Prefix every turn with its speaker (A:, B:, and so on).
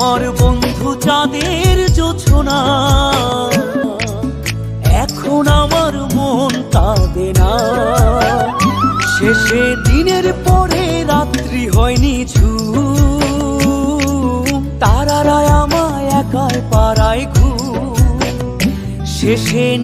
A: আমার বন্ধু চাঁদের জোছনা। এখন আমার মন কাঁদে না। শেষে দিনের পরে রাত্রি হয়নি ছু তারারায় আমায় একাই পাড়ায় ঘু শেষে